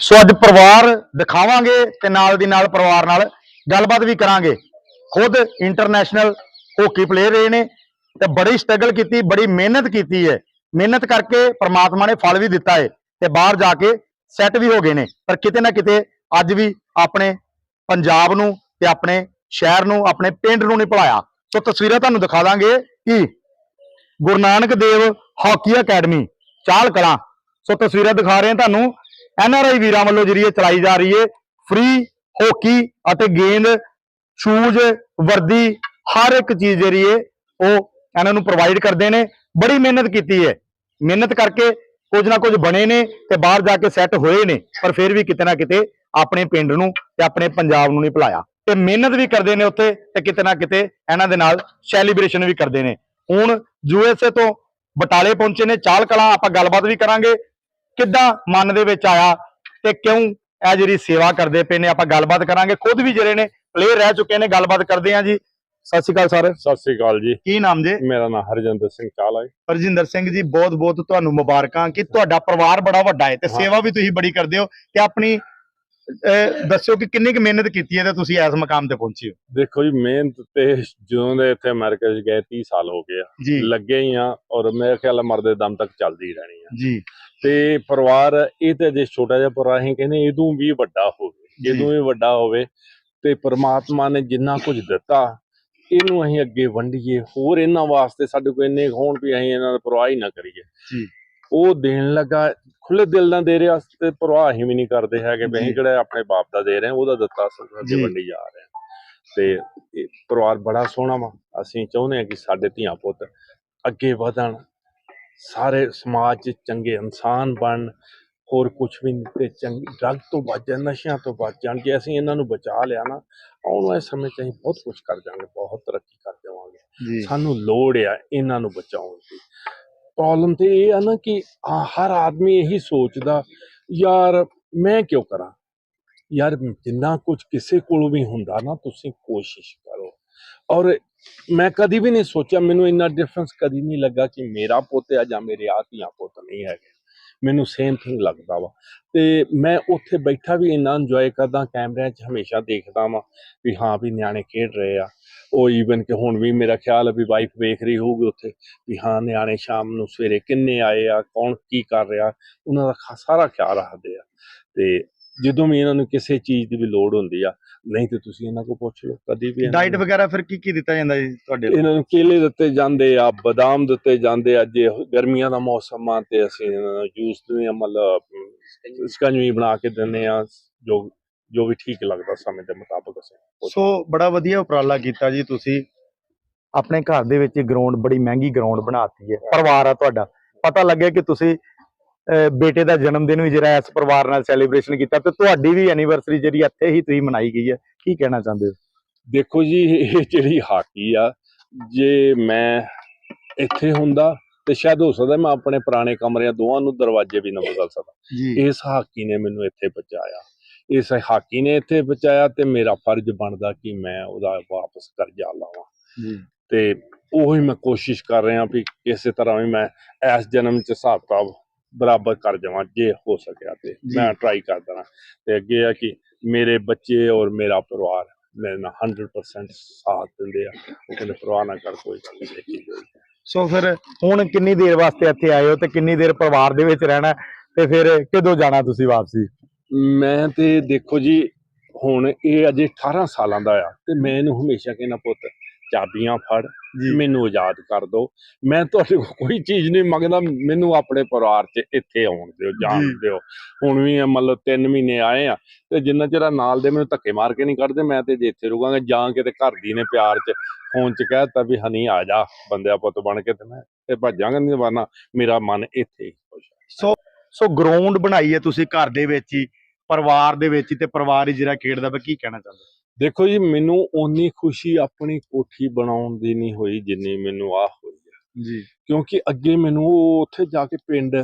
ਸੋ ਅੱਜ ਪਰਿਵਾਰ ਦਿਖਾਵਾਂਗੇ ਤੇ ਨਾਲ ਦੀ ਨਾਲ ਪਰਿਵਾਰ ਨਾਲ ਗੱਲਬਾਤ ਵੀ ਕਰਾਂਗੇ। ਖੁਦ ਇੰਟਰਨੈਸ਼ਨਲ ਹਾਕੀ ਪਲੇਅਰ ਰਹੇ ਨੇ ਤੇ ਬੜੀ ਸਟਰਗਲ ਕੀਤੀ, ਬੜੀ ਮਿਹਨਤ ਕੀਤੀ ਹੈ। ਮਿਹਨਤ ਕਰਕੇ ਪ੍ਰਮਾਤਮਾ ਨੇ ਫਲ ਵੀ ਦਿੱਤਾ ਹੈ ਤੇ ਬਾਹਰ ਜਾ ਕੇ ਸੈੱਟ ਵੀ ਹੋ ਗਏ ਨੇ। ਪਰ ਕਿਤੇ ਨਾ ਕਿਤੇ ਅੱਜ ਵੀ ਆਪਣੇ ਪੰਜਾਬ ਨੂੰ ਤੇ ਆਪਣੇ ਸ਼ਹਿਰ ਨੂੰ, ਆਪਣੇ ਪਿੰਡ ਨੂੰ ਨਹੀਂ ਭੁਲਾਇਆ। ਸੋ ਤਸਵੀਰਾਂ ਤੁਹਾਨੂੰ ਦਿਖਾ ਦਾਂਗੇ ਕਿ Guru Nanak Dev hockey academy Chal Kalan so ਤਸਵੀਰਾਂ ਦਿਖਾ ਰਹੇ ਹਾਂ ਤੁਹਾਨੂੰ। ਐਨ ਆਰ ਆਈ ਵੀਰਾਂ ਵੱਲੋਂ ਜਿਹੜੀ ਇਹ ਚਲਾਈ ਜਾ ਰਹੀ ਹੈ ਫ੍ਰੀ ਹਾਕੀ ਅਤੇ ਗੇਂਦ ਸ਼ੂਜ਼ ਵਰਦੀ, ਹਰ ਇੱਕ ਚੀਜ਼ ਜਿਹੜੀ ਹੈ, ਉਹ ਇਹਨਾਂ ਨੂੰ ਪ੍ਰੋਵਾਈਡ ਕਰਦੇ ਨੇ। ਬੜੀ ਮਿਹਨਤ ਕੀਤੀ ਹੈ। ਮਿਹਨਤ ਕਰਕੇ ਕੁਝ ਨਾ ਕੁਝ ਬਣੇ ਨੇ ਤੇ ਬਾਹਰ ਜਾ ਕੇ ਸੈੱਟ ਹੋਏ ਨੇ, ਪਰ ਫਿਰ ਵੀ ਕਿਤੇ ਨਾ ਕਿਤੇ ਆਪਣੇ ਪਿੰਡ ਨੂੰ ਤੇ ਆਪਣੇ ਪੰਜਾਬ ਨੂੰ ਨਹੀਂ ਭੁਲਾਇਆ। ਤੇ ਮਿਹਨਤ ਵੀ ਕਰਦੇ ਨੇ ਉੱਥੇ ਤੇ ਕਿਤੇ ਨਾ ਕਿਤੇ ਇਹਨਾਂ ਦੇ ਨਾਲ ਸੈਲੀਬ੍ਰੇਸ਼ਨ ਵੀ ਕਰਦੇ ਨੇ। ਹੁਣ ਯੂਐਸਏ ਤੋਂ ਬਟਾਲੇ ਪਹੁੰਚੇ ਨੇ ਚਾਲ ਕਲਾ ਆਪਾਂ ਗੱਲਬਾਤ ਵੀ ਕਰਾਂਗੇ। ਕਿੱਦਾਂ ਮਨ ਦੇ ਵਿੱਚ ਆਇਆ ਤੇ ਕਿਉਂ ਇਹ ਜਿਹੜੀ ਸੇਵਾ ਕਰਦੇ ਪਏ ਨੇ ਆਪਾਂ ਗੱਲਬਾਤ ਕਰਾਂਗੇ। ਖੁਦ ਵੀ ਜਿਹੜੇ ਨੇ ਪਲੇਅਰ ਰਹਿ ਚੁੱਕੇ ਨੇ ਗੱਲਬਾਤ ਕਰਦੇ ਹਾਂ ਜੀ। ਸਤਿ ਸ਼੍ਰੀ ਅਕਾਲ ਸਰ। ਸਤਿ ਸ੍ਰੀ ਅਕਾਲ ਜੀ। ਕੀ ਨਾਮ ਜੀ? ਮੇਰਾ ਨਾਮ ਹਰਜਿੰਦਰ ਸਿੰਘ ਚਾਲਾ ਹੈ ਹਰਜਿੰਦਰ ਸਿੰਘ ਜੀ ਬਹੁਤ ਬਹੁਤ ਤੁਹਾਨੂੰ ਮੁਬਾਰਕਾਂ ਕਿ ਤੁਹਾਡਾ ਪਰਿਵਾਰ ਬੜਾ ਵੱਡਾ ਹੈ ਤੇ। ਸੇਵਾ ਵੀ ਤੁਸੀਂ ਬੜੀ ਕਰਦੇ ਹੋ ਤੇ ਆਪਣੀ ਦੱਸਿਓ ਕਿ ਕਿੰਨੀ ਕੁ ਮਿਹਨਤ ਕੀਤੀ ਹੈ ਤੇ ਤੁਸੀਂ ਇਸ ਮਕਾਮ ਤੇ ਪਹੁੰਚੇ ਹੋ? ਦੇਖੋ ਜੀ ਮਿਹਨਤ ਤੇ ਜਦੋਂ ਦੇ ਇੱਥੇ ਅਮਰੀਕਾ 'ਚ ਗਏ 30 ਸਾਲ ਹੋ ਗਏ ਆ। ਲੱਗੇ ਹੀ ਆ ਔਰ ਮੇਰੇ ਖਿਆਲ ਆ ਮਰਦੇ ਦਮ ਤੱਕ ਚੱਲਦੀ ਰਹਿਣੀ ਆ। ਜੀ। ਤੇ ਪਰਿਵਾਰ ਇਹ ਤੇ ਜੇ ਛੋਟਾ ਜਿਹਾ ਪਰਿਵਾਰ ਅਸੀਂ ਕਹਿੰਦੇ ਇਹਦੋਂ ਵੀ ਵੱਡਾ ਹੋਵੇ। ਇਹਦੋਂ ਵੀ ਵੱਡਾ ਹੋਵੇ ਤੇ ਪ੍ਰਮਾਤਮਾ ਨੇ ਜਿੰਨਾ ਕੁਝ ਦਿੱਤਾ ਇਹਨੂੰ ਅਸੀਂ ਅੱਗੇ ਵੰਡੀਏ ਹੋਰ ਇਹਨਾਂ ਵਾਸਤੇ ਸਾਡੇ ਕੋਲ ਇੰਨੇ ਹੋਣ ਵੀ ਅਸੀਂ ਇਹਨਾਂ ਦਾ ਪਰਵਾਹ ਹੀ ਨਾ ਕਰੀਏ ਜੀ। ਉਹ ਦੇਣ ਲੱਗਾ ਖੁੱਲੇ ਦਿਲ ਨਾਲ ਦੇ ਰਿਹਾ ਤੇ ਪਰਵਾਹ ਅਸੀਂ ਵੀ ਨਹੀਂ ਕਰਦੇ ਹੈਗੇ ਵੀ। ਅਸੀਂ ਕਿਹੜਾ ਆਪਣੇ ਬਾਪ ਦਾ ਦੇ ਰਹੇ ਹਾਂ ਉਹਦਾ ਦਿੱਤਾ। ਅੱਗੇ ਵੰਡੀ ਜਾ ਰਹੇ ਹਾਂ ਤੇ ਪਰਿਵਾਰ ਬੜਾ ਸੋਹਣਾ ਵਾ ਅਸੀਂ ਚਾਹੁੰਦੇ ਹਾਂ ਕਿ ਸਾਡੇ ਧੀਆਂ ਪੁੱਤ ਅੱਗੇ ਵਧਣ ਸਾਰੇ ਸਮਾਜ 'ਚ ਚੰਗੇ ਇਨਸਾਨ ਬਣ ਹੋਰ ਕੁਝ ਵੀ ਨਹੀਂ ਤੇ ਚੰਗੀ ਡਰਗ ਤੋਂ ਬਚ ਜਾਣ ਨਸ਼ਿਆਂ ਤੋਂ ਬਚ ਜਾਣ ਜੇ ਅਸੀਂ ਇਹਨਾਂ ਨੂੰ ਬਚਾ ਲਿਆ ਨਾ ਆਉਣ ਵਾਲੇ ਸਮੇਂ 'ਚ ਅਸੀਂ ਬਹੁਤ ਕੁਝ ਕਰ ਜਾਵਾਂਗੇ ਬਹੁਤ ਤਰੱਕੀ ਕਰ ਜਾਵਾਂਗੇ ਸਾਨੂੰ ਲੋੜ ਆ ਇਹਨਾਂ ਨੂੰ ਬਚਾਉਣ ਦੀ। ਪ੍ਰੋਬਲਮ ਤੇ ਇਹ ਆ ਨਾ ਕਿ ਹਰ ਆਦਮੀ ਇਹੀ ਸੋਚਦਾ ਯਾਰ ਮੈਂ ਕਿਉਂ ਕਰਾਂ? ਯਾਰ ਜਿੰਨਾ ਕੁਝ ਕਿਸੇ ਕੋਲੋਂ ਵੀ ਹੁੰਦਾ ਨਾ ਤੁਸੀਂ ਕੋਸ਼ਿਸ਼ ਕਰੋ। ਔਰ ਮੈਂ ਕਦੀ ਵੀ ਨਹੀਂ ਸੋਚਿਆ, ਮੈਨੂੰ ਇੰਨਾ ਡਿਫਰੈਂਸ ਕਦੀ ਨਹੀਂ ਲੱਗਾ ਕਿ ਮੇਰਾ ਪੁੱਤ ਆ ਜਾਂ ਮੇਰੇ ਆ ਧੀਆਂ ਪੁੱਤ ਨਹੀਂ ਹੈਗੇ। ਮੈਨੂੰ ਸੇਮ ਥਿੰਗ ਲੱਗਦਾ ਵਾ। ਤੇ ਮੈਂ ਉੱਥੇ ਬੈਠਾ ਵੀ ਇੰਨਾ ਇੰਜੋਏ ਕਰਦਾ, ਕੈਮਰਿਆਂ 'ਚ ਹਮੇਸ਼ਾ ਦੇਖਦਾ ਵਾਂ ਵੀ ਹਾਂ ਵੀ ਨਿਆਣੇ ਖੇਡ ਰਹੇ ਆ। ਉਹ ਈਵਨ ਕਿ ਹੁਣ ਵੀ ਮੇਰਾ ਖਿਆਲ ਹੈ ਵੀ ਵਾਈਫ ਵੇਖ ਰਹੀ ਹੋਊਗੀ ਉੱਥੇ ਵੀ ਹਾਂ ਨਿਆਣੇ ਸ਼ਾਮ ਨੂੰ ਸਵੇਰੇ ਕਿੰਨੇ ਆਏ ਆ, ਕੌਣ ਕੀ ਕਰ ਰਿਹਾ, ਉਹਨਾਂ ਦਾ ਸਾਰਾ ਖਿਆਲ ਰੱਖਦੇ ਆ। ਤੇ ਜਦੋਂ ਵੀ ਇਹਨਾਂ ਨੂੰ ਕਿਸੇ ਚੀਜ਼ ਦੀ ਵੀ ਲੋੜ ਹੁੰਦੀ ਆ ਨਹੀਂ ਤੇ ਤੁਸੀਂ ਇਹਨਾਂ ਕੋਲ ਪੁੱਛ ਲਓ ਕਦੀ ਵੀ ਇਹਨਾਂ ਡਾਈਟ ਨੂੰ- ਵਗੈਰਾ ਫਿਰ ਕੀ ਕੀ ਦਿੱਤਾ ਜਾਂਦਾ ਜੀ ਤੁਹਾਡੇ ਵੱਲੋਂ? ਇਹਨਾਂ ਨੂੰ ਕੇਲੇ ਦਿੱਤੇ ਜਾਂਦੇ ਆ ਬਦਾਮ ਦਿੱਤੇ ਜਾਂਦੇ ਆ ਜੇ ਗਰਮੀਆਂ ਦਾ ਮੌਸਮ ਆ ਤੇ ਅਸੀਂ ਜੂਸ ਦੇ ਮਤਲਬ ਸਕੰਜਵੀ ਬਣਾ ਕੇ ਦਿੰਦੇ ਆ ਜੋ ਜੋ ਵੀ ਠੀਕ ਲੱਗਦਾ ਸਮੇਂ ਦੇ ਮੁਤਾਬਕ ਅਸੀਂ ਸੋ ਬੜਾ ਵਧੀਆ ਉਪਰਾਲਾ ਕੀਤਾ ਜੀ ਤੁਸੀਂ ਆਪਣੇ ਘਰ ਦੇ ਵਿੱਚ ਗਰਾਊਂਡ ਬੜੀ ਮਹਿੰਗੀ ਗਰਾਊਂਡ ਬਣਾਤੀ ਹੈ ਪਰਿਵਾਰ ਆ ਤੁਹਾਡਾ ਪਤਾ ਲੱਗਿਆ ਕਿ ਤੁਸੀਂ ਬੇਟੇ ਦਾ ਜਨਮ ਦਿਨ ਵੀ ਜਿਹੜਾ ਇਸ ਪਰਿਵਾਰ ਨਾਲ ਸੈਲੀਬ੍ਰੇਸ਼ਨ ਕੀਤਾ ਤੇ ਤੁਹਾਡੀ ਵੀ ਐਨੀਵਰਸਰੀ ਜਿਹੜੀ ਇੱਥੇ ਹੀ ਤੁਸੀਂ ਮਨਾਈ ਗਈ ਹੈ। ਕੀ ਕਹਿਣਾ ਚਾਹੁੰਦੇ ਹੋ? ਦੇਖੋ ਜੀ ਇਹ ਜਿਹੜੀ ਹਾਕੀ ਆ ਜੇ ਮੈਂ ਇੱਥੇ ਹੁੰਦਾ ਤੇ ਸ਼ਾਇਦ ਹੋ ਸਕਦਾ ਮੈਂ ਆਪਣੇ ਪੁਰਾਣੇ ਕਮਰਿਆਂ ਦੋਵਾਂ ਨੂੰ ਦਰਵਾਜ਼ੇ ਵੀ ਨਾ ਬਦਲ ਸਕਦਾ ਇਸ ਹਾਕੀ ਨੇ ਮੈਨੂੰ ਇੱਥੇ ਪਹੁੰਚਾਇਆ ਇਸ ਹਾਕੀ ਨੇ ਇੱਥੇ ਪਹੁੰਚਾਇਆ ਤੇ ਮੇਰਾ ਫਰਜ਼ ਬਣਦਾ ਕਿ ਮੈਂ ਉਹਦਾ ਵਾਪਸ ਕਰਜ਼ਾ ਲਾਵਾਂ। ਤੇ ਉਹੀ ਮੈਂ ਕੋਸ਼ਿਸ਼ ਕਰ ਰਿਹਾ ਵੀ ਕਿਸੇ ਤਰ੍ਹਾਂ ਵੀ ਮੈਂ ਇਸ ਜਨਮ ਚ ਹਿਸਾਬ ਕਿਤਾਬ ਬਰਾਬਰ ਕਰ ਜਾਵਾਂ ਜੇ ਹੋ ਸਕਿਆ ਤੇ। ਮੈਂ ਟਰਾਈ ਕਰਦਾ ਤੇ ਅੱਗੇ ਆ ਕਿ ਮੇਰੇ ਬੱਚੇ ਔਰ ਮੇਰਾ ਪਰਿਵਾਰ ਮੇਰੇ ਨਾਲ 100% ਸਾਥ ਦਿੰਦੇ ਆ। ਉਹ ਕਹਿੰਦੇ ਪਰਵਾਹ ਨਾ ਕਰ ਕੋਈ ਗੱਲ ਨਹੀਂ ਦੇਖੀ ਜਾਊਗੀ। ਸੋ ਫਿਰ ਹੁਣ ਕਿੰਨੀ ਦੇਰ ਵਾਸਤੇ ਇੱਥੇ ਆਏ ਹੋ ਤੇ ਕਿੰਨੀ ਦੇਰ ਪਰਿਵਾਰ ਦੇ ਵਿੱਚ ਰਹਿਣਾ ਤੇ ਫਿਰ ਕਦੋਂ ਜਾਣਾ ਤੁਸੀਂ ਵਾਪਸੀ? ਮੈਂ ਤੇ ਦੇਖੋ ਜੀ ਹੁਣ ਇਹ ਅਜੇ 18 ਸਾਲਾਂ ਦਾ ਆ ਤੇ ਮੈਂ ਇਹਨੂੰ ਹਮੇਸ਼ਾ ਕਹਿੰਦਾ ਪੁੱਤ ਚਾਬੀਆਂ ਫੜ ਮੈਨੂੰ ਆਜ਼ਾਦ ਕਰ ਦਿਓ ਮੈਂ ਤੁਹਾਡੇ ਕੋਲ ਕੋਈ ਚੀਜ਼ ਨਹੀਂ ਮੰਗਦਾ ਮੈਨੂੰ ਆਪਣੇ ਪਰਿਵਾਰ 'ਚ ਇੱਥੇ ਆਉਣ ਦਿਓ ਜਾਣ। ਦਿਓ ਹੁਣ ਵੀ ਮਤਲਬ 3 ਮਹੀਨੇ ਆਏ ਆ ਤੇ ਜਿੰਨਾ ਚਿਰ ਨਾਲ ਦੇ ਮੈਨੂੰ ਧੱਕੇ ਮਾਰ ਕੇ ਨਹੀਂ ਕੱਢਦੇ ਮੈਂ ਤੇ ਜੇ ਇੱਥੇ ਰੁਕਾਂਗਾ ਜਾਂ ਕਿਤੇ ਘਰ ਦੀ ਨੇ ਪਿਆਰ 'ਚ ਫੋਨ 'ਚ ਕਹਿਤਾ ਵੀ ਹਨੀ ਆ ਜਾ ਬੰਦਿਆ ਪੁੱਤ ਬਣ ਕੇ ਤੇ ਮੈਂ ਤੇ ਭੱਜਾਂਗਾ ਨਹੀਂ ਵਰਨਾ ਮੇਰਾ ਮਨ ਇੱਥੇ ਹੀ ਖੁਸ਼ ਸੋ ਸੋ ਗਰਾਊਂਡ ਬਣਾਈ ਹੈ ਤੁਸੀਂ ਘਰ ਦੇ ਵਿੱਚ ਹੀ ਪਰਿਵਾਰ ਦੇ ਵਿੱਚ ਤੇ ਪਰਿਵਾਰ ਹੀ ਜਿਹੜਾ ਖੇਡਦਾ ਵਾ ਕੀ ਕਹਿਣਾ ਚਾਹੁੰਦੇ? ਦੇਖੋ ਜੀ ਮੈਨੂੰ ਓਨੀ ਖੁਸ਼ੀ ਆਪਣੀ ਕੋਠੀ ਬਣਾਉਣ ਦੀ ਨਹੀਂ ਹੋਈ ਜਿੰਨੀ ਮੈਨੂੰ ਆ ਹੋਈ ਹੈ ਜੀ। ਕਿਉਂਕਿ ਅੱਗੇ ਮੈਨੂੰ ਉਹ ਉੱਥੇ ਜਾ ਕੇ ਪਿੰਡ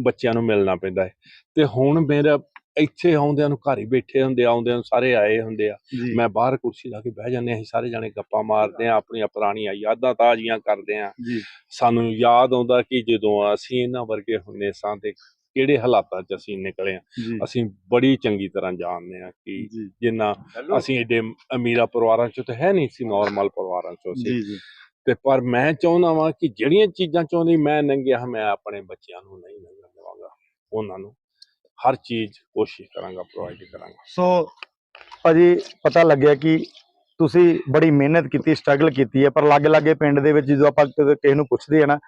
ਬੱਚਿਆਂ ਨੂੰ ਮਿਲਣਾ ਪੈਂਦਾ ਹੈ। ਤੇ ਹੁਣ ਮੇਰਾ ਇੱਥੇ ਆਉਂਦਿਆਂ ਨੂੰ ਘਰ ਹੀ ਬੈਠੇ ਹੁੰਦੇ ਆਉਂਦਿਆਂ ਨੂੰ ਸਾਰੇ ਆਏ ਹੁੰਦੇ ਆ। ਮੈਂ ਬਾਹਰ ਕੁਰਸੀ ਲਾ ਕੇ ਬਹਿ ਜਾਂਦੇ ਆ ਅਸੀਂ ਸਾਰੇ ਜਾਣੇ ਗੱਪਾਂ ਮਾਰਦੇ ਆ ਆਪਣੀਆਂ ਪੁਰਾਣੀਆਂ ਯਾਦਾਂ ਤਾਜ਼ੀਆਂ ਕਰਦੇ ਆ ਸਾਨੂੰ ਯਾਦ ਆਉਂਦਾ ਕਿ ਜਦੋਂ ਅਸੀਂ ਇਹਨਾਂ ਵਰਗੇ ਹੁੰਦੇ ਸਾਂ ਤੇ ਕਿਹੜੇ ਹਾਲਾਤਾਂ 'ਚ ਅਸੀਂ ਨਿਕਲੇ ਆ ਅਸੀਂ ਬੜੀ ਚੰਗੀ ਤਰ੍ਹਾਂ ਜਾਣਦੇ ਆ ਕਿ ਜਿੰਨਾ ਅਸੀਂ ਏਡੇ ਅਮੀਰਾ ਪਰਿਵਾਰਾਂ 'ਚ ਤਾਂ ਹੈ ਨਹੀਂ ਸੀ ਨਾਰਮਲ ਪਰਿਵਾਰਾਂ 'ਚੋਂ ਸੀ ਤੇ ਪਰ ਮੈਂ ਚਾਹੁੰਦਾ ਵਾਂ ਕਿ ਜਿਹੜੀਆਂ ਚੀਜ਼ਾਂ ਚਾਹੁੰਦੀ ਮੈਂ ਨੰਗਿਆ ਮੈਂ ਆਪਣੇ ਬੱਚਿਆਂ ਨੂੰ ਨਹੀਂ ਨੰਗਣ ਦੇਵਾਂਗਾ ਉਹਨਾਂ ਨੂੰ ਹਰ ਚੀਜ਼ ਕੋਸ਼ਿਸ਼ ਕਰਾਂਗਾ ਪ੍ਰੋਵਾਈਡ ਕਰਾਂਗਾ। ਸੋ ਭਾਜੀ ਪਤਾ ਲੱਗਿਆ ਕਿ ਤੁਸੀਂ ਬੜੀ ਮਿਹਨਤ ਕੀਤੀ ਸਟਰਗਲ ਕੀਤੀ ਹੈ ਪਰ ਲਾਗੇ ਲਾਗੇ ਪਿੰਡ ਦੇ ਵਿੱਚ ਜਦੋਂ ਆਪਾਂ ਕਿਸੇ ਨੂੰ ਪੁੱਛਦੇ ਆ ਨਾ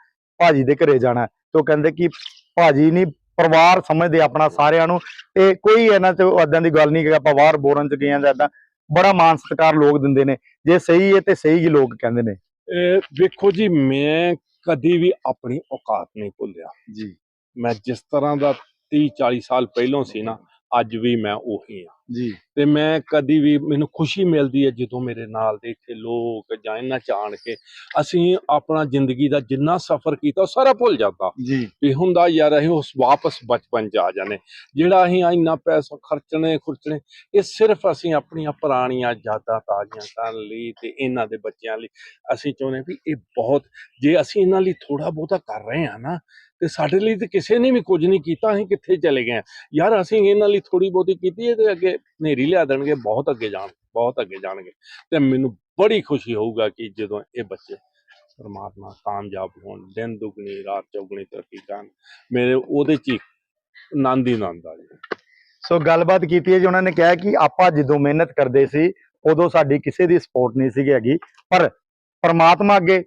ਭਾਜੀ ਦੇ ਘਰੇ ਜਾਣਾ ਤੇ ਉਹ ਕਹਿੰਦੇ ਕਿ ਭਾਜੀ ਨਹੀਂ ਪਰਿਵਾਰ ਸਮਝਦੇ ਆਪਣਾ ਸਾਰਿਆਂ ਨੂੰ ਤੇ ਕੋਈ ਇਹਨਾਂ ਚ ਏਦਾਂ ਦੀ ਗੱਲ ਨਹੀਂ ਕਿ ਆਪਾਂ ਬਾਹਰ ਬੋਰਨ ਚ ਗਏ ਆ ਜਾਂ ਏਦਾਂ ਬੜਾ ਮਾਨ ਸਤਿਕਾਰ ਲੋਕ ਦਿੰਦੇ ਨੇ ਜੇ ਸਹੀ ਹੈ ਤੇ ਸਹੀ ਹੀ ਲੋਕ ਕਹਿੰਦੇ ਨੇ। ਇਹ ਵੇਖੋ ਜੀ ਮੈਂ ਕਦੀ ਵੀ ਆਪਣੀ ਔਕਾਤ ਨਹੀਂ ਭੁੱਲਿਆ। ਜੀ। ਮੈਂ ਜਿਸ ਤਰ੍ਹਾਂ ਦਾ 30 40 ਸਾਲ ਪਹਿਲਾਂ ਸੀ ਨਾ ਅੱਜ ਵੀ ਮੈਂ ਉਹੀ ਆ। ਜੀ। ਤੇ ਮੈਂ ਕਦੀ ਵੀ ਮੈਨੂੰ ਖੁਸ਼ੀ ਮਿਲਦੀ ਹੈ ਜਦੋਂ ਮੇਰੇ ਨਾਲ ਦੇ ਇੱਥੇ ਲੋਕ ਜਾਂ ਇਹਨਾਂ ਚ ਆਣ ਕੇ ਅਸੀਂ ਆਪਣਾ ਜ਼ਿੰਦਗੀ ਦਾ ਜਿੰਨਾ ਸਫ਼ਰ ਕੀਤਾ ਉਹ ਸਾਰਾ ਭੁੱਲ ਜਾਂਦਾ। ਜੀ। ਵੀ ਹੁੰਦਾ ਯਾਰ ਅਸੀਂ ਉਸ ਵਾਪਸ ਬਚਪਨ ਚ ਆ ਜਾਣੇ ਜਿਹੜਾ ਅਸੀਂ ਇੰਨਾ ਪੈਸਾ ਖਰਚਣੇ ਖੁਰਚਣੇ ਇਹ ਸਿਰਫ ਅਸੀਂ ਆਪਣੀਆਂ ਪੁਰਾਣੀਆਂ ਯਾਦਾਂ ਤਾਜ਼ੀਆਂ ਕਰਨ ਲਈ ਤੇ ਇਹਨਾਂ ਦੇ ਬੱਚਿਆਂ ਲਈ ਅਸੀਂ ਚਾਹੁੰਦੇ ਵੀ ਇਹ ਬਹੁਤ ਜੇ ਅਸੀਂ ਇਹਨਾਂ ਲਈ ਥੋੜਾ ਬਹੁਤਾ ਕਰ ਰਹੇ ਹਾਂ ਨਾ ਤੇ ਸਾਡੇ ਲਈ ਤੇ ਕਿਸੇ ਨੇ ਵੀ ਕੁਝ ਨਹੀਂ ਕੀਤਾ ਅਸੀਂ ਕਿੱਥੇ ਚਲੇ ਗਏ ਯਾਰ ਅਸੀਂ ਇਹਨਾਂ ਲਈ ਥੋੜੀ ਬਹੁਤੀ ਕੀਤੀ ਹੈ ਤੇ ਅੱਗੇ ਨੇਰੀ ਲਿਆ ਦੇਣਗੇ, ਬਹੁਤ ਅੱਗੇ ਜਾਣ, ਬਹੁਤ ਅੱਗੇ ਜਾਣਗੇ। ਤੇ ਮੈਨੂੰ ਬੜੀ ਖੁਸ਼ੀ ਹੋਊਗਾ ਕਿ ਜਦੋਂ ਇਹ ਬੱਚੇ ਪਰਮਾਤਮਾ ਕਾਮਯਾਬ ਹੋਣ, ਦਿਨ ਦੁਗਣੀ, ਰਾਤ ਚੌਗਣੀ ਤਰੱਕੀ ਕਰਨ, ਮੇਰੇ ਉਹਦੇ ਚ ਆਨੰਦ ਹੀ ਆਨੰਦ ਆ ਜੀ ਸੋ ਗੱਲਬਾਤ ਕੀਤੀ ਹੈ ਜੀ, ਉਹਨਾਂ ਨੇ ਕਿਹਾ ਕਿ ਆਪਾਂ ਜਦੋਂ ਮਿਹਨਤ ਕਰਦੇ ਸੀ, ਉਦੋਂ ਸਾਡੀ ਕਿਸੇ ਦੀ ਸਪੋਰਟ ਨਹੀਂ ਸੀਗੀ ਹੈਗੀ। ਪਰ ਪਰਮਾਤਮਾ ਅੱਗੇ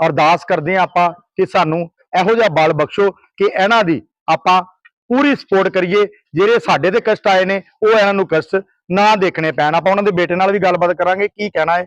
ਅਰਦਾਸ ਕਰਦੇ ਹਾਂ ਆਪਾਂ ਕਿ ਸਾਨੂੰ ਇਹੋ ਜਿਹਾ ਬਲ ਬਖਸ਼ੋ ਕਿ ਇਹਨਾਂ ਦੀ ਆਪਾਂ ਪੂਰੀ ਸਪੋਰਟ ਕਰੀਏ। ਜਿਹੜੇ ਸਾਡੇ ਤੇ ਕਸ਼ਟ ਆਏ ਨੇ ਉਹ ਇਹਨਾਂ ਨੂੰ ਕਸ਼ਟ ਨਾ ਦੇਖਣੇ ਪੈਣ। ਆਪਾਂ ਉਹਨਾਂ ਦੇ ਬੇਟੇ ਨਾਲ ਵੀ ਗੱਲਬਾਤ ਕਰਾਂਗੇ ਕੀ ਕਹਿਣਾ ਹੈ।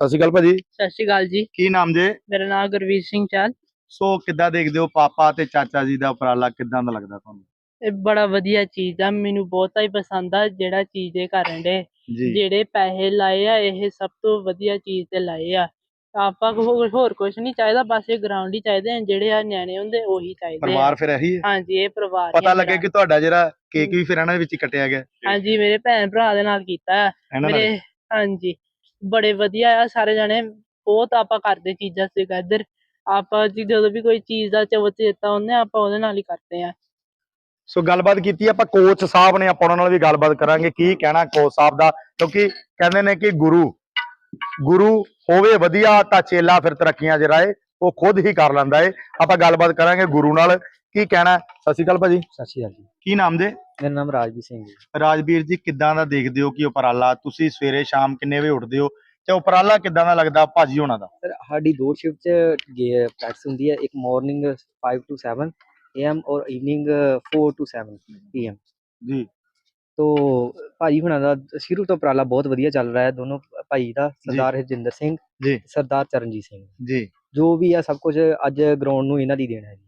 ਸਤਿ ਸ਼੍ਰੀ ਅਕਾਲ ਭਾਜੀ। ਸਤਿ ਸ਼੍ਰੀ ਅਕਾਲ ਜੀ। ਕੀ ਨਾਮ ਜੇ? ਮੇਰਾ ਨਾਮ ਗੁਰਵੀਰ ਸਿੰਘ ਚਾਲ। ਸੋ ਕਿੱਦਾਂ ਦੇਖਦੇ ਹੋ ਪਾਪਾ ਤੇ ਚਾਚਾ ਜੀ ਦਾ ਉਪਰਾਲਾ ਕਿੱਦਾਂ ਦਾ ਲੱਗਦਾ ਤੁਹਾਨੂੰ? ਇਹ ਬੜਾ ਵਧੀਆ ਚੀਜ਼ ਆ ਮੈਨੂੰ ਬਹੁਤਾ ਹੀ ਪਸੰਦ ਆ ਜਿਹੜਾ ਚੀਜ਼ ਇਹ ਕਰਨ ਦੇ ਜਿਹੜੇ ਪੈਸੇ ਲਾਏ ਆ ਇਹ ਸਭ ਤੋਂ ਵਧੀਆ ਚੀਜ਼ ਤੇ ਲਾਏ ਆ। ਆਪਾਂ ਨੂੰ ਹੋਰ ਕੁਝ ਨਹੀਂ ਚਾਹੀਦਾ ਬਸ ਇਹ ਗਰਾਊਂਡ ਹੀ ਚਾਹੀਦੇ ਆ ਜਿਹੜੇ ਆ ਨਿਆਣੇ ਹੁੰਦੇ ਉਹੀ ਚਾਹੀਦੇ ਆ। ਪਰਿਵਾਰ ਫਿਰ ਇਹੀ ਹੈ ਹਾਂਜੀ ਇਹ ਪਰਿਵਾਰ ਹੀ ਪਤਾ ਲੱਗੇ ਮੇਰਾ। ਕਿ ਤੁਹਾਡਾ ਜਿਹੜਾ ਕੇਕ ਵੀ ਫਿਰ ਇਹਨਾਂ ਦੇ ਵਿੱਚ ਹੀ ਕੱਟਿਆ ਗਿਆ। ਹਾਂਜੀ ਮੇਰੇ ਭੈਣ ਭਰਾ ਦੇ ਨਾਲ ਕੀਤਾ। ਆ ਇਹਨਾਂ ਨਾਲ? ਮੇਰੇ ਹਾਂਜੀ ਬੜੇ ਵਧੀਆ ਆ ਸਾਰੇ ਜਣੇ ਬਹੁਤ ਆਪਾਂ ਕਰਦੇ ਚੀਜ਼ਾਂ ਸੀਗਾ ਇੱਧਰ ਆਪਾਂ ਜੀ ਜਦੋਂ ਵੀ ਕੋਈ ਚੀਜ਼ ਦਾ ਚਵਤ ਚੇਤਾ ਹੁੰਦੇ ਆਪਾਂ ਉਹਦੇ ਨਾਲ ਹੀ ਕਰਦੇ ਆ। ਸੋ ਗੱਲਬਾਤ ਕੀਤੀ ਆਪਾਂ ਕੋਚ ਸਾਹਿਬ ਨੇ ਆਪਾਂ ਉਹਨਾਂ ਨਾਲ ਵੀ ਗੱਲਬਾਤ ਕਰਾਂਗੇ ਕੀ ਕਹਿਣਾ ਕੋਚ ਸਾਹਿਬ ਦਾ? ਕਿਉਂਕਿ ਕਹਿੰਦੇ ਨੇ ਕਿ ਗੁਰੂ ਗੁਰੂ ਹੋਵੇ ਵਧੀਆ ਤਾਂ ਚੇਲਾ ਫਿਰ ਤਰੱਕੀਆਂ ਚ ਰਾਏ ਉਹ ਖੁਦ ਹੀ ਕਰ ਲੈਂਦਾ ਏ। ਆਪਾਂ ਗੱਲਬਾਤ ਕਰਾਂਗੇ ਗੁਰੂ ਨਾਲ। ਕੀ ਕਹਿਣਾ? ਸਤਿ ਸ਼੍ਰੀ ਅਕਾਲ ਭਾਜੀ। ਸਤਿ ਸ਼੍ਰੀ ਅਕਾਲ ਜੀ। ਕੀ ਨਾਮ ਦੇ? ਮੇਰਾ ਨਾਮ ਰਾਜਵੀਰ ਸਿੰਘ ਜੀ। ਰਾਜਵੀਰ ਜੀ ਕਿੱਦਾਂ ਦਾ ਦੇਖਦੇ ਹੋ ਕਿ ਉਪਰਾਲਾ? ਤੁਸੀਂ ਸਵੇਰੇ ਸ਼ਾਮ ਕਿੰਨੇ ਵਜੇ ਉੱਠਦੇ ਹੋ? ਤੇ ਉਪਰਾਲਾ ਕਿੱਦਾਂ ਦਾ ਲੱਗਦਾ ਭਾਜੀ ਹੋਣਾ ਦਾ? ਸਰ ਸਾਡੀ ਦੋ ਸ਼ਿਫਟ ਚ ਪ੍ਰੈਕਟਿਸ ਹੁੰਦੀ ਹੈ। ਇੱਕ ਮਾਰਨਿੰਗ 5 to 7 am ਔਰ ਈਵਨਿੰਗ 4 to 7 pm ਜੀ। ਤੋ ਭਾਜੀ ਹੁਣਾਂ ਦਾ ਸ਼ੁਰੂ ਤੋਂ ਉਪਰਾਲਾ ਬਹੁਤ ਵਧੀਆ ਚੱਲ ਰਿਹਾ ਹੈ ਦੋਨੋਂ ਭਾਈ ਦਾ ਸਰਦਾਰ ਹਰਜਿੰਦਰ ਸਿੰਘ ਜੀ। ਸਰਦਾਰ ਚਰਨਜੀਤ ਸਿੰਘ। ਜੀ। ਜੋ ਵੀ ਆ ਸਭ ਕੁਝ ਅੱਜ ਗਰਾਊਂਡ ਨੂੰ ਇਹਨਾਂ ਦੀ ਦੇਣ ਹੈ ਜੀ।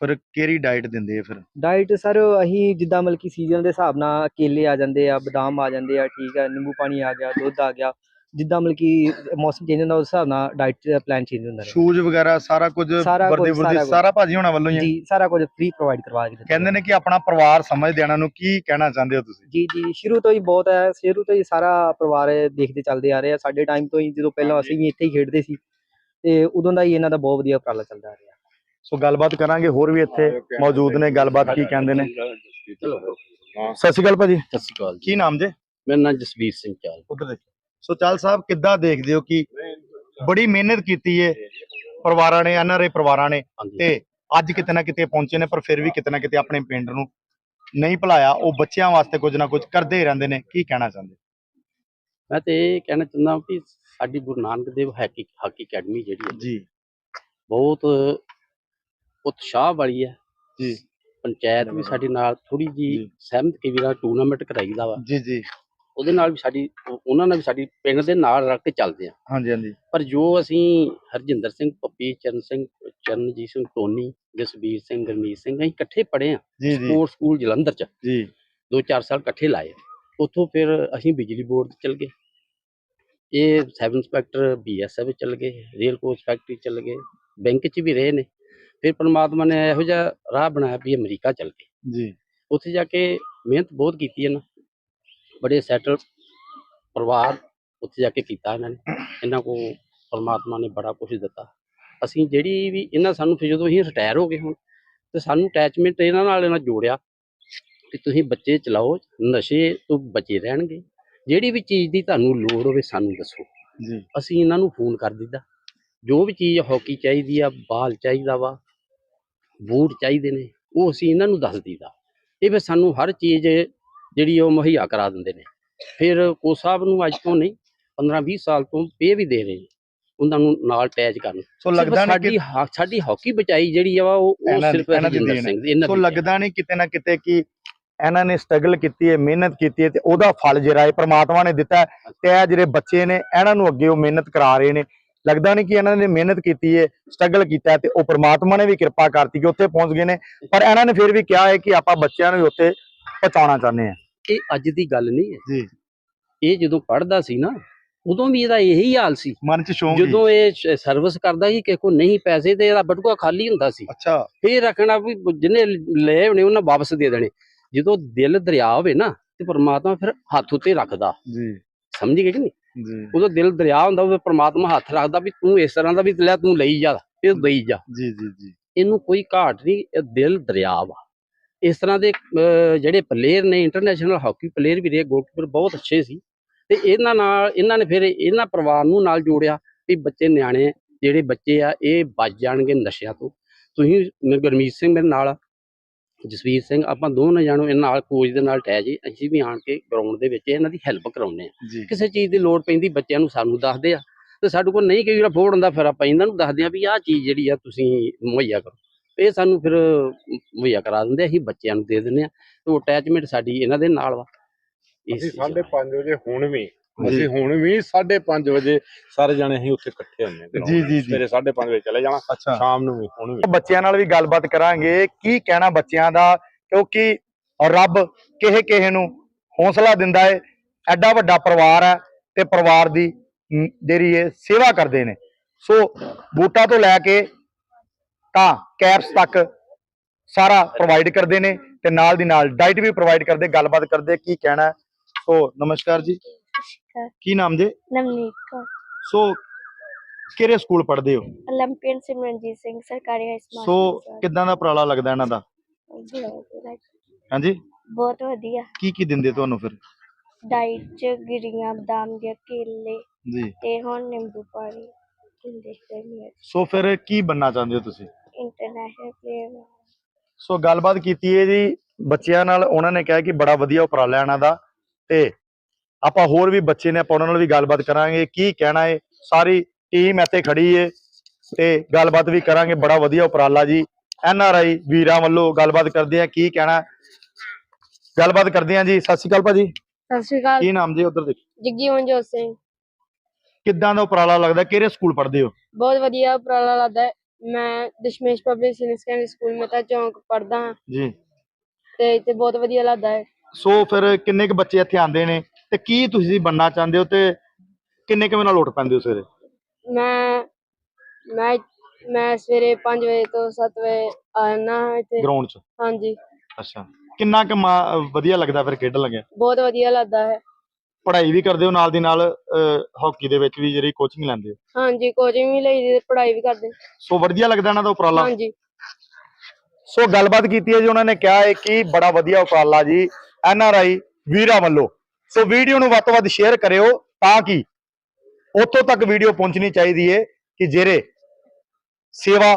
ਫਿਰ ਕਿਹੜੀ ਡਾਈਟ ਦਿੰਦੇ ਆ ਫਿਰ? ਡਾਈਟ ਸਰ ਅਸੀਂ ਜਿੱਦਾਂ ਮਤਲਬ ਕਿ ਸੀਜ਼ਨ ਦੇ ਹਿਸਾਬ ਨਾਲ ਕੇਲੇ ਆ ਜਾਂਦੇ ਆ ਬਦਾਮ ਆ ਜਾਂਦੇ ਆ ਠੀਕ ਆ ਨਿੰਬੂ ਪਾਣੀ ਆ ਗਿਆ ਦੁੱਧ ਆ ਗਿਆ। ਜਿੱਦਾਂ ਮਤਲਬ ਕਿ ਮੌਸਮ ਚੇਂਜ ਹੁੰਦਾ ਉਸ ਹਿਸਾਬ ਨਾਲ ਡਾਈਟ ਪਲਾਨ ਚੇਂਜ ਹੁੰਦਾ ਰਹੇ। ਸ਼ੂਜ਼ ਵਗੈਰਾ ਸਾਰਾ ਕੁਝ ਸਾਰਾ ਕੁਝ, ਵਰਦੀ ਵਰਦੀ ਸਾਰਾ ਕੁਝ। ਸਾਰਾ ਭਾਜੀ ਹੋਣਾ ਵੱਲੋਂ ਹੀ ਹੈ? ਜੀ ਸਾਰਾ ਕੁਝ ਫ੍ਰੀ ਪ੍ਰੋਵਾਈਡ ਕਰਵਾ ਕੇ ਦਿੱਤਾ। ਕਹਿੰਦੇ ਨੇ ਕਿ ਆਪਣਾ ਪਰਿਵਾਰ ਸਮਝਦੇ ਇਹਨਾਂ ਨੂੰ ਕੀ ਕਹਿਣਾ ਚਾਹੁੰਦੇ ਹੋ ਤੁਸੀਂ? ਜੀ ਜੀ ਸ਼ੁਰੂ ਤੋਂ ਹੀ ਬਹੁਤ ਹੈ ਸ਼ੁਰੂ ਤੋਂ ਹੀ ਸਾਰਾ ਪਰਿਵਾਰ ਇਹ ਦੇਖਦੇ ਚੱਲਦੇ ਆ ਰਹੇ ਆ। ਸਾਡੇ ਟਾਈਮ ਤੋਂ ਹੀ ਜਦੋਂ ਪਹਿਲਾਂ ਅਸੀਂ ਵੀ ਇੱਥੇ ਹੀ ਖੇਡਦੇ ਸੀ ਤੇ ਉਦੋਂ ਦਾ ਹੀ ਇਹਨਾਂ ਦਾ ਬਹੁਤ ਵਧੀਆ ਉਪਰਾਲਾ ਚੱਲਦਾ ਆ ਰਿਹਾ। ਸੋ ਗੱਲਬਾਤ ਕਰਾਂਗੇ ਹੋਰ ਵੀ ਇੱਥੇ ਮੌਜੂਦ ਨੇ ਗੱਲਬਾਤ ਕੀ ਕਹਿੰਦੇ ਨੇ? ਸਤਿ ਸ਼੍ਰੀ ਅਕਾਲ ਭਾਜੀ। ਸਤਿ ਸ਼੍ਰੀ ਅਕਾਲ ਜੀ। ਕੀ ਨਾਮ ਜੇ? ਮੇਰਾ ਨਾਮ ਜਸਵੀਰ ਸਿੰਘ ਚਾਲ। ਉਧਰ ਦੇਖੋ। ਸੋ ਚਾਲ ਸਾਹਿਬ ਕਿੱਦਾਂ ਦੇਖਦੇ ਹੋ ਕਿ ਬੜੀ ਮਿਹਨਤ ਕੀਤੀ ਏ? ਪਰਿਵਾਰਾਂ ਨੇ ਐਨਆਰਏ ਪਰਿਵਾਰਾਂ ਨੇ ਤੇ ਅੱਜ ਕਿਤੇ ਨਾ ਕਿਤੇ ਪਹੁੰਚੇ ਨੇ ਪਰ ਫਿਰ ਵੀ ਕਿਤੇ ਨਾ ਕਿਤੇ ਆਪਣੇ ਪਿੰਡ ਨੂੰ ਨਹੀਂ ਭੁਲਾਇਆ। ਉਹ ਬੱਚਿਆਂ ਵਾਸਤੇ ਕੁਝ ਨਾ ਕੁਝ ਕਰਦੇ ਰਹਿੰਦੇ ਨੇ। ਕੀ ਕਹਿਣਾ ਚਾਹੁੰਦੇ? ਮੈਂ ਤੇ ਇਹ ਕਹਿਣਾ ਚਾਹੁੰਦਾ ਕਿ ਸਾਡੀ Guru Nanak Dev hockey hockey academy ਜਿਹੜੀ ਹੈ ਜੀ। ਬਹੁਤ ਉਤਸ਼ਾਹ ਵਾਲੀ ਹੈ। ਜੀ। ਪੰਚਾਇਤ ਵੀ ਸਾਡੇ ਨਾਲ ਥੋੜੀ ਜੀ। ਸਹਿਮਤ ਕੇ ਵੀਰਾ ਟੂਰਨਾਮੈਂਟ ਕਰਾਈਦਾ ਵਾ। ਜੀ ਜੀ। ਉਹਦੇ ਨਾਲ ਵੀ ਸਾਡੀ ਉਹ- ਉਹਨਾਂ ਨਾਲ ਵੀ ਸਾਡੀ ਪਿੰਡ ਦੇ ਨਾਲ ਰਲ ਕੇ ਚੱਲਦੇ ਆ। ਹਾਂਜੀ ਹਾਂਜੀ। ਪਰ ਜੋ ਅਸੀਂ ਹਰਜਿੰਦਰ ਸਿੰਘ ਪੱਪੀ ਚਰਨ ਸਿੰਘ ਚਰਨਜੀਤ ਸਿੰਘ ਟੋਨੀ ਜਸਵੀਰ ਸਿੰਘ ਗਰਮੀਤ ਸਿੰਘ ਅਸੀਂ ਇਕੱਠੇ ਪੜ੍ਹੇ ਆ ਸਪੋਰਟਸ ਸਕੂਲ ਜਲੰਧਰ ਚ। ਜੀ। ਦੋ ਚਾਰ ਸਾਲ ਇਕੱਠੇ ਲਾਏ। ਉੱਥੋਂ ਫਿਰ ਅਸੀਂ ਬਿਜਲੀ ਬੋਰਡ ਚਲ ਗਏ। ਇਹ ਸਬ ਇੰਸਪੈਕਟਰ ਬੀਐਸਐਫ ਵਿੱਚ ਚਲ ਗਏ ਰੇਲ ਕੋਚ ਫੈਕਟਰੀ ਚਲ ਗਏ ਬੈਂਕ 'ਚ ਵੀ ਰਹੇ ਨੇ। ਫਿਰ ਪਰਮਾਤਮਾ ਨੇ ਇਹੋ ਜਿਹਾ ਰਾਹ ਬਣਾਇਆ ਵੀ ਅਮਰੀਕਾ ਚਲ ਗਏ। ਜੀ। ਉੱਥੇ ਜਾ ਕੇ ਮਿਹਨਤ ਬਹੁਤ ਕੀਤੀ ਇਹਨਾਂ। ਬੜੇ ਸੈਟਲ ਪਰਿਵਾਰ ਉੱਥੇ ਜਾ ਕੇ ਕੀਤਾ ਇਹਨਾਂ ਨੇ। ਇਹਨਾਂ ਕੋ ਪਰਮਾਤਮਾ ਨੇ ਬੜਾ ਕੁਝ ਦਿੱਤਾ। ਅਸੀਂ ਜਿਹੜੀ ਵੀ ਇਹਨਾਂ ਸਾਨੂੰ ਫਿਰ ਜਦੋਂ ਅਸੀਂ ਰਿਟਾਇਰ ਹੋ ਗਏ ਹੁਣ ਤੇ ਸਾਨੂੰ ਅਟੈਚਮੈਂਟ ਇਹਨਾਂ ਨਾਲ ਇਹਨਾਂ ਜੋੜਿਆ ਕਿ ਤੁਸੀਂ ਬੱਚੇ ਚਲਾਓ ਨਸ਼ੇ ਤੋਂ ਬਚੇ ਰਹਿਣਗੇ। ਜਿਹੜੀ ਵੀ ਚੀਜ਼ ਦੀ ਤੁਹਾਨੂੰ ਲੋੜ ਹੋਵੇ ਸਾਨੂੰ ਦੱਸੋ। ਅਸੀਂ ਇਹਨਾਂ ਨੂੰ ਫੋਨ ਕਰ ਦਿੱਤਾ। ਜੋ ਵੀ ਚੀਜ਼ ਹਾਕੀ ਚਾਹੀਦੀ ਆ ਬਾਲ ਚਾਹੀਦਾ ਵਾ ਬੂਟ ਚਾਹੀਦੇ ਨੇ ਉਹ ਅਸੀਂ ਇਹਨਾਂ ਨੂੰ ਦੱਸ ਦਿੱਤਾ। ਇਹ ਫਿਰ ਸਾਨੂੰ ਹਰ ਚੀਜ਼ ਜਿਹੜੀ ਉਹ ਮੁਹੱਈਆ ਕਰਾ ਦਿੰਦੇ ਨੇ। ਫਿਰ ਕੋ ਸਾਹਿਬ ਨੂੰ ਅੱਜ ਤੋਂ ਨਹੀਂ 15 20 ਸਾਲ ਤੋਂ ਪੇ ਵੀ ਦੇ ਰਹੇ ਨੇ ਉਹਨਾਂ ਨੂੰ ਨਾਲ ਅਟੈਚ ਕਰਨ। ਸੋ ਲੱਗਦਾ ਨਹੀਂ ਸਾਡੀ ਹਾ- ਸਾਡੀ ਹਾਕੀ ਬਚਾਈ ਜਿਹੜੀ ਆ ਉਹ ਸਿਰਫ ਇਹਨਾਂ ਦੀ ਰਜਿੰਦਰ। ਸਿੰਘ ਦੀ ਸੋ ਲੱਗਦਾ ਨਹੀਂ ਕਿਤੇ ਨਾ ਕਿਤੇ ਕਿ ਇਹਨਾਂ ਨੇ ਸਟਰਗਲ ਕੀਤੀ ਹੈ ਮਿਹਨਤ ਕੀਤੀ ਹੈ ਤੇ ਉਹਦਾ ਫਲ ਜਿਹੜਾ ਹੈ ਪ੍ਰਮਾਤਮਾ ਨੇ ਦਿੱਤਾ ਤੇ ਇਹ ਜਿਹੜੇ ਬੱਚੇ ਨੇ ਇਹਨਾਂ ਨੂੰ ਅੱਗੇ ਉਹ ਮਿਹਨਤ ਕਰਾ ਰਹੇ ਨੇ। ਲੱਗਦਾ ਨਹੀਂ ਕਿ ਇਹਨਾਂ ਨੇ ਮਿਹਨਤ ਕੀਤੀ ਹੈ ਸਟਰਗਲ ਕੀਤਾ ਤੇ ਉਹ ਪ੍ਰਮਾਤਮਾ ਨੇ ਵੀ ਕਿਰਪਾ ਕਰਤੀ ਕਿ ਉੱਥੇ ਪਹੁੰਚ ਗਏ ਨੇ। ਪਰ ਇਹਨਾਂ ਨੇ ਫਿਰ ਵੀ ਕਿਹਾ ਹੈ ਕਿ ਆਪਾਂ ਬੱਚਿਆਂ ਨੂੰ ਵੀ ਉੱਥੇ ਪਹੁੰਚਾਉਣਾ ਚਾਹੁੰਦੇ ਹਾਂ ਇਹ ਅੱਜ ਦੀ ਗੱਲ ਨਹੀਂ ਹੈ। ਜੀ। ਇਹ ਜਦੋਂ ਪੜਦਾ ਸੀ ਨਾ ਉਦੋਂ ਵੀ ਇਹਦਾ ਇਹੀ ਹਾਲ ਸੀ। ਮਨ 'ਚ ਸ਼ੌਂਕ ਜਦੋਂ ਇਹ ਸਰਵਿਸ ਕਰਦਾ ਸੀ ਕਿਸੇ ਕੋ ਨਹੀਂ ਪੈਸੇ ਤੇ ਇਹਦਾ ਬਟੂਆ ਖਾਲੀ ਹੁੰਦਾ ਸੀ। ਅੱਛਾ। ਫੇਰ ਰੱਖਣਾ ਵੀ ਜਿਹਨੇ ਲਏ ਹੋਣੇ ਉਹਨਾਂ ਵਾਪਸ ਦੇ ਦੇਣੇ। ਜਦੋਂ ਦਿਲ ਦਰਿਆ ਹੋਵੇ ਨਾ ਤੇ ਪਰਮਾਤਮਾ ਫਿਰ ਹੱਥ ਉੱਤੇ ਰੱਖਦਾ। ਜੀ। ਸਮਝ ਗਏ ਕਿ ਨਹੀਂ? ਜੀ। ਉਦੋਂ ਦਿਲ ਦਰਿਆ ਹੁੰਦਾ ਉਹ ਪਰਮਾਤਮਾ ਹੱਥ ਰੱਖਦਾ ਵੀ ਤੂੰ ਇਸ ਤਰ੍ਹਾਂ ਦਾ ਵੀ ਲੈ ਤੂੰ ਲਈ ਜਾ ਇਹ ਦੇਈ ਜਾ। ਜੀ ਜੀ ਜੀ। ਇਹਨੂੰ ਕੋਈ ਘਾਟ ਨਹੀਂ ਇਹ ਦਿਲ ਦਰਿਆ ਵਾ। ਇਸ ਤਰ੍ਹਾਂ ਦੇ ਜਿਹੜੇ ਪਲੇਅਰ ਨੇ ਇੰਟਰਨੈਸ਼ਨਲ ਹਾਕੀ ਪਲੇਅਰ ਵੀ ਰਹੇ ਗੋਲਕੀਪਰ ਬਹੁਤ ਅੱਛੇ ਸੀ। ਤੇ ਇਹਨਾਂ ਨਾਲ ਇਹਨਾਂ ਨੇ ਫਿਰ ਇਹਨਾਂ ਪਰਿਵਾਰ ਨੂੰ ਨਾਲ ਜੋੜਿਆ ਵੀ ਬੱਚੇ ਨਿਆਣੇ ਜਿਹੜੇ ਬੱਚੇ ਆ ਇਹ ਬਚ ਜਾਣਗੇ ਨਸ਼ਿਆਂ ਤੋਂ। ਤੁਸੀਂ ਗੁਰਮੀਤ ਸਿੰਘ ਮੇਰੇ ਨਾਲ ਜਸਵੀਰ ਸਿੰਘ ਆਪਾਂ ਦੋਨੋਂ ਜਾਣੋ ਇਹਨਾਂ ਨਾਲ ਕੋਚ ਦੇ ਨਾਲ ਅਟੈਚ ਜੀ ਅਸੀਂ ਵੀ ਆਣ ਕੇ ਗਰਾਊਂਡ ਦੇ ਵਿੱਚ ਇਹਨਾਂ ਦੀ ਹੈਲਪ ਕਰਾਉਂਦੇ ਆ। ਕਿਸੇ ਚੀਜ਼ ਦੀ ਲੋੜ ਪੈਂਦੀ ਬੱਚਿਆਂ ਨੂੰ ਸਾਨੂੰ ਦੱਸਦੇ ਆ। ਤੇ ਸਾਡੇ ਕੋਲ ਨਹੀਂ ਕਈ ਵਾਰ ਫੋੜ ਹੁੰਦਾ ਫਿਰ ਆਪਾਂ ਇਹਨਾਂ ਨੂੰ ਦੱਸਦੇ ਆ ਵੀ ਆਹ ਚੀਜ਼ ਜਿਹੜੀ ਆ ਤੁਸੀਂ ਮੁਹੱਈਆ ਕਰੋ। ਇਹ ਸਾਨੂੰ ਫਿਰ ਮੁਹੱਈਆ ਕਰਾ ਦਿੰਦੇ ਅਸੀਂ ਬੱਚਿਆਂ ਨੂੰ ਦੇ ਦਿੰਦੇ ਆ। ਤੇ ਉਹ ਅਟੈਚਮੈਂਟ ਸਾਡੀ ਇਹਨਾਂ ਦੇ ਨਾਲ ਵਾ। ਅਸੀਂ ਚੀਜ਼ ਦਾ। 5:30 ਵਜੇ ਹੁਣ ਵੀ ਜੀ। ਅਸੀਂ ਹੁਣ ਵੀ 5:30 ਵਜੇ ਸਾਰੇ ਜਣੇ ਅਸੀਂ ਉੱਥੇ ਇਕੱਠੇ ਹੁੰਦੇ ਜੀ, ਜੀ, ਜੀ। ਸਵੇਰੇ 5:30 ਵਜੇ ਚਲੇ ਜਾਣਾ ਅੱਛਾ। ਸ਼ਾਮ ਨੂੰ ਵੀ ਹੁਣ ਵੀ। ਬੱਚਿਆਂ ਨਾਲ ਵੀ ਗੱਲਬਾਤ ਕਰਾਂਗੇ ਕੀ ਕਹਿਣਾ ਬੱਚਿਆਂ ਦਾ? ਕਿਉਂਕਿ ਰੱਬ ਕਿਸੇ ਕਿਸੇ ਨੂੰ ਹੌਸਲਾ ਦਿੰਦਾ ਹੈ ਐਡਾ ਵੱਡਾ ਪਰਿਵਾਰ ਹੈ ਤੇ ਪਰਿਵਾਰ ਦੀ ਜਿਹੜੀ ਇਹ ਸੇਵਾ ਕਰਦੇ ਨੇ। ਸੋ ਬੂਟਾਂ ਤੋਂ ਲੈ ਕੇ ਤਾਂ ਕੈਪਸ ਤੱਕ ਸਾਰਾ ਪ੍ਰੋਵਾਈਡ ਕਰਦੇ ਨੇ ਤੇ ਨਾਲ ਦੀ ਨਾਲ ਡਾਈਟ ਵੀ ਪ੍ਰੋਵਾਈਡ ਕਰਦੇ ਗੱਲਬਾਤ ਕਰਦੇ ਕੀ ਕਹਿਣਾ ਹੈ। ਸੋ ਨਮਸਕਾਰ ਜੀ ਕੀ ਨਾਮ ਜੇ ਨਵਨੀਤ ਕੌਰ ਸੋ ਕਿਹੜੇ ਸਕੂਲ ਪੜ੍ਹਦੇ ਹੋ 올림픽 ਸਿਮਰਨਜੀਤ ਸਿੰਘ ਸਰਕਾਰੀ ਹਾਈ ਸਕੂਲ ਸੋ ਕਿੱਦਾਂ ਦਾ ਉਪਰਾਲਾ ਲੱਗਦਾ ਇਹਨਾਂ ਦਾ ਹਾਂਜੀ ਬਹੁਤ ਵਧੀਆ ਕੀ ਕੀ ਦਿੰਦੇ ਤੁਹਾਨੂੰ ਫਿਰ ਡਾਈਟ ਚ ਗਿਰੀਆਂ ਬਦਾਮ ਦੇ ਕੇਲੇ ਜੀ ਤੇ ਹੁਣ ਨਿੰਬੂ ਪਾਣੀ ਦਿੰਦੇ ਰਹਿੰਦੇ ਸੋ ਫਿਰ ਕੀ ਬੰਨਾ ਚਾਹੁੰਦੇ ਹੋ ਤੁਸੀਂ ਇੰਟਰਨੈਸ਼ਨਲ ਪਲੇਅਰ ਸੋ ਗੱਲਬਾਤ ਕੀਤੀ ਹੈ ਜੀ ਬੱਚਿਆਂ ਨਾਲ ਉਹਨਾਂ ਨੇ ਕਿਹਾ ਕਿ ਬੜਾ ਵਧੀਆ ਉਪਰਾਲਾ ਇਹਨਾਂ ਦਾ ਤੇ ਆਪਾਂ ਹੋਰ ਵੀ ਬੱਚੇ ਨੇ ਆਪਾਂ ਉਹਨਾਂ ਨਾਲ ਵੀ ਗੱਲਬਾਤ ਕਰਾਂਗੇ ਕੀ ਕਹਿਣਾ ਹੈ ਸਾਰੀ ਟੀਮ ਇੱਥੇ ਖੜੀ ਹੈ ਤੇ ਗੱਲਬਾਤ ਵੀ ਕਰਾਂਗੇ ਬੜਾ ਵਧੀਆ ਉਪਰਾਲਾ ਜੀ। ਐਨ ਆਰ ਆਈ ਵੀਰਾਂ ਵੱਲੋਂ ਗੱਲਬਾਤ ਕਰਦੇ ਆ ਕੀ ਕਹਿਣਾ ਗੱਲਬਾਤ ਕਰਦੇ ਆ ਜੀ ਸਤਿ ਸ਼੍ਰੀ ਅਕਾਲ ਭਾਜੀ। ਸਤਿ ਸ਼੍ਰੀ ਅਕਾਲ। ਕੀ ਨਾਮ ਜੀ ਉਧਰ ਦੇ? ਜੱਗੀ ਮਨਜੋਤ ਸਿੰਘ। ਕਿੱਦਾਂ ਦਾ ਉਪਰਾਲਾ ਲੱਗਦਾ ਕਿਹੜੇ ਸਕੂਲ ਪੜ੍ਹਦੇ ਹੋ? ਬਹੁਤ ਵਧੀਆ ਉਪਰਾਲਾ ਲੱਗਦਾ ਹੈ। ਮੈਂ Dashmesh public senior secondary school Meta Chowk ਪੜ੍ਹਦਾ ਹਾਂ। ਜੀ। ਤੇ ਇੱਥੇ ਬਹੁਤ ਵਧੀਆ ਲੱਗਦਾ ਹੈ। ਸੋ ਫਿਰ ਕਿੰਨੇ ਕੁ ਬੱਚੇ ਇੱਥੇ ਆਉਂਦੇ ਨੇ ਤੇ ਕੀ ਤੁਸੀਂ ਬੰਨਾ ਚਾਹੁੰਦੇ ਹੋ ਤੇ ਕਿੰਨੇ ਕੁ ਨਾਲ ਉੱਠ ਪੈਂਦੇ ਹੋ ਸਵੇਰੇ? ਮੈਂ ਮੈਂ ਮੈਂ ਸਵੇਰੇ 5 ਵਜੇ ਤੋਂ 7 ਵਜੇ ਆਣਾ ਇੱਥੇ। ਗਰਾਊਂਡ 'ਚ? ਹਾਂਜੀ। ਅੱਛਾ। ਕਿੰਨਾ ਕੁ ਮਾ- ਵਧੀਆ ਲੱਗਦਾ ਫਿਰ ਖੇਡਣ ਲੱਗਿਆ? ਬਹੁਤ ਵਧੀਆ ਲੱਗਦਾ ਹੈ। ਪੜ੍ਹਾਈ ਵੀ ਕਰਦੇ ਹੋ ਨਾਲ ਦੀ ਨਾਲ ਹਾਕੀ ਦੇ ਵਿੱਚ ਵੀ ਜਿਹੜੀ ਕੋਚਿੰਗ ਲੈਂਦੇ ਹੋ? ਹਾਂਜੀ ਕੋਚਿੰਗ ਵੀ ਲਈ ਦੀ ਤੇ ਪੜ੍ਹਾਈ ਵੀ ਕਰਦੇ। ਸੋ ਵਧੀਆ ਲੱਗਦਾ ਇਹਨਾਂ ਦਾ ਉਪਰਾਲਾ? ਹਾਂਜੀ। ਸੋ ਗੱਲਬਾਤ ਕੀਤੀ ਹੈ ਜੀ ਉਹਨਾਂ ਨੇ ਕਿਹਾ ਹੈ ਕਿ ਬੜਾ ਵਧੀਆ ਉਪਰਾਲਾ ਜੀ ਐਨ ਆਰ ਆਈ ਵੀਰਾਂ ਵੱਲੋਂ। ਸੋ ਵੀਡੀਓ ਨੂੰ ਵੱਧ ਤੋਂ ਵੱਧ ਸ਼ੇਅਰ ਕਰਿਓ ਤਾਂ ਕਿ ਉੱਥੋਂ ਤੱਕ ਵੀਡੀਓ ਪਹੁੰਚਣੀ ਚਾਹੀਦੀ ਹੈ ਕਿ ਜਿਹੜੇ ਸੇਵਾ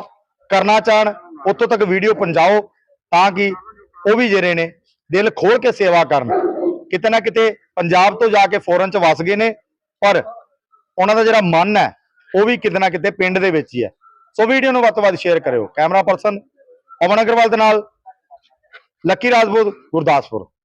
ਕਰਨਾ ਚਾਹਣ ਉੱਥੋਂ ਤੱਕ ਵੀਡੀਓ ਪਹੁੰਚਾਓ ਤਾਂ ਕਿ ਉਹ ਵੀ ਜਿਹੜੇ ਨੇ ਦਿਲ ਖੋਲ ਕੇ ਸੇਵਾ ਕਰਨ। ਕਿਤੇ ਨਾ ਕਿਤੇ ਪੰਜਾਬ ਤੋਂ ਜਾ ਕੇ ਫੋਰਨ ਚ ਵਸ ਗਏ ਨੇ, ਪਰ ਉਹਨਾਂ ਦਾ ਜਿਹੜਾ ਮਨ ਹੈ, ਉਹ ਵੀ ਕਿਤੇ ਨਾ ਕਿਤੇ ਪਿੰਡ ਦੇ ਵਿੱਚ ਹੀ ਹੈ। ਸੋ ਵੀਡੀਓ ਨੂੰ ਵੱਧ ਤੋਂ ਵੱਧ ਸ਼ੇਅਰ ਕਰਿਓ। ਕੈਮਰਾ ਪਰਸਨ ਅਮਨ ਅਗਰਵਾਲ ਦੇ ਨਾਲ, ਲੱਕੀ ਰਾਜਪੂਤ, ਗੁਰਦਾਸਪੁਰ।